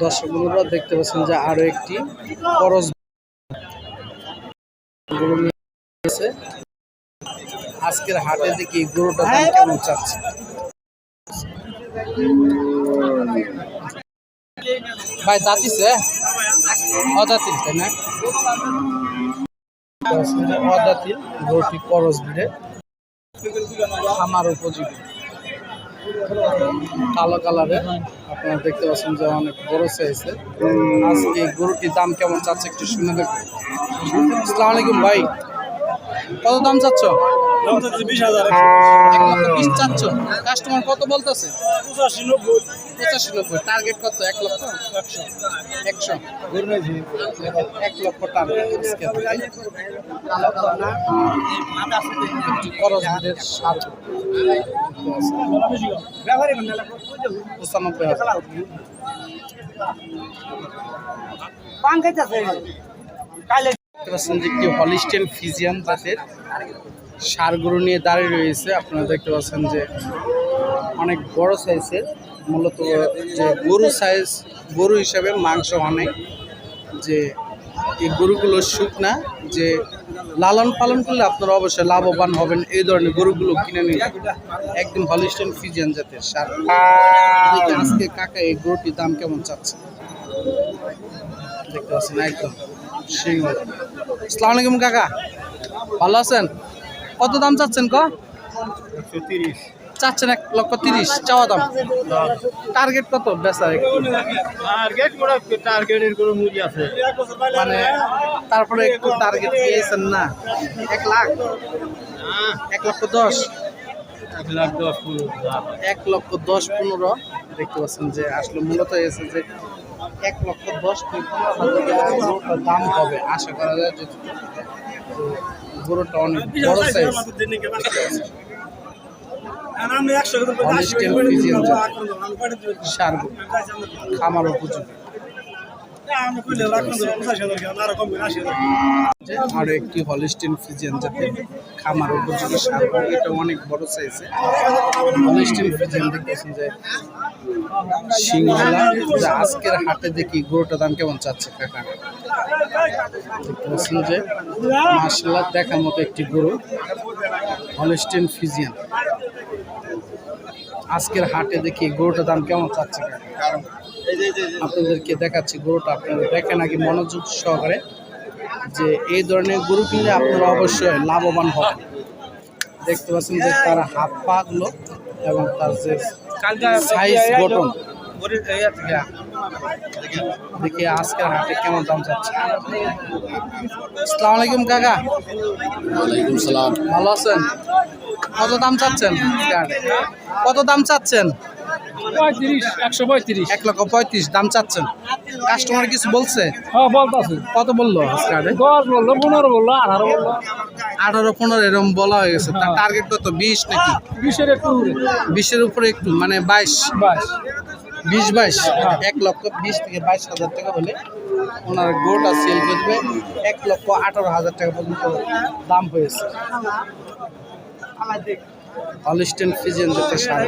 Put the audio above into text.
দর্শক বন্ধুরা দেখতে পাচ্ছেন যে আরও একটি করস আজকের হাটে দেখি গরুটা দাম কেমন চাচ্ছে? ভাই জাতিছে অজাতিল তাই না? অজাতিল গরুটি করস ভিড়ে খামার উপযোগী। কালো কালারে আপনারা দেখতে পাচ্ছেন যে অনেক বড় চাইছে আজকে গরুটির দাম কেমন চাচ্ছে একটু শুনে দেখুন। আসসালামু আলাইকুম ভাই, কত দাম চাচ্ছ? বিশ চাচ্ছ। কাস্টমার কত বলতেছে? পঁচাশি নব্বই। পঁচাশি নব্বই। টার্গেট কত? এক লক্ষ? একশো। একশো। এক লক্ষ টার্গেট দেখতে পাচ্ছেন যে একটি হলিস্টেন ফিজিয়ান জাতের সার গরু নিয়ে দাঁড়িয়ে রয়েছে। আপনারা দেখতে পাচ্ছেন যে অনেক বড় সাইজের মূলত যে গরু সাইজ গরু হিসাবে মাংস অনেক যে এই গরুগুলো শুকনা যে লালন পালন করলে আপনারা অবশ্যই লাভবান হবেন। এই ধরনের গরুগুলো কিনে নিন। একদম হলিস্টেন ফিজিয়ান জাতের সার। আজকে কাকা এই গরুটির দাম কেমন চাচ্ছে? দেখতে পাচ্ছেন একদম সিংহ। আসসালামু আলাইকুম কাকা। ভালো আছেন? কত দাম চাচ্ছেন ক? চাচ্ছেন এক লক্ষ তিরিশ চাওয়া দাম। টার্গেট কত বেচা টার্গেট টার্গেটের কোনো মুড়ি আছে। মানে তারপরে একটু টার্গেট পেয়েছেন না। এক লাখ? এক লক্ষ দশ? এক লাখ দশ পনেরো এক লক্ষ দশ পনেরো। দেখতে পাচ্ছেন যে আসলে মূলত এসে যে এক লক্ষ দশ পনেরো দাম হবে আশা করা যায় গরুটা অনেক বড় সাইজ Holstein Friesian সার গরু, খামার উপযোগী। আরও একটি হলিস্টিন ফিজিয়ান জাতের খামার উপযোগী সার এটা অনেক বড় সাইজে হলিস্টিন ফিজিয়ান দেখতেছেন যে সিংহলা আজকের হাটে দেখি গরুটার দাম কেমন চাচ্ছে কাকা? পাচ্ছেন যে মার্শাল্লাহ দেখার মতো একটি গরু হলিস্টিন ফিজিয়ান আজকের হাটে দেখি গরুটার দাম কেমন চাচ্ছে আপনাদেরকে দেখাচ্ছি গরুটা আপনারা দেখেন আগে মনোযোগ সহকারে যে এই ধরনের গরু কিনলে আপনারা অবশ্যই লাভবান হবেন। দেখতে পাচ্ছেন যে তার হাত পাগুলো এবং তার যে সাইজ গঠন। দেখি আজকের হাটে কেমন দাম যাচ্ছে আসসালামু আলাইকুম কাকা। ওয়ালাইকুম সালাম। ভালো আছেন? কত দাম চাচ্ছেন কত দাম চাচ্ছেন? একশো পঁয়ত্রিশ। এক লক্ষ পঁয়ত্রিশ দাম চাচ্ছেন। কাস্টমার কিছু বলছে? হ্যাঁ বলতেছে। কত বলল আজকে বলল পনেরো বলল আঠারো বলল। আঠারো পনেরো এরকম বলা হয়ে গেছে। তার টার্গেট কত? বিশ নাকি? বিশের একটু বিশের উপরে একটু মানে বাইশ। বাস বিশ বাইশ, এক লক্ষ বিশ থেকে বাইশ হাজার টাকা হলে ওনার গোটা সেল করবে, এক লক্ষ আঠারো হাজার টাকা পর্যন্ত দাম হয়েছে। হলিস্টেন যেতে সার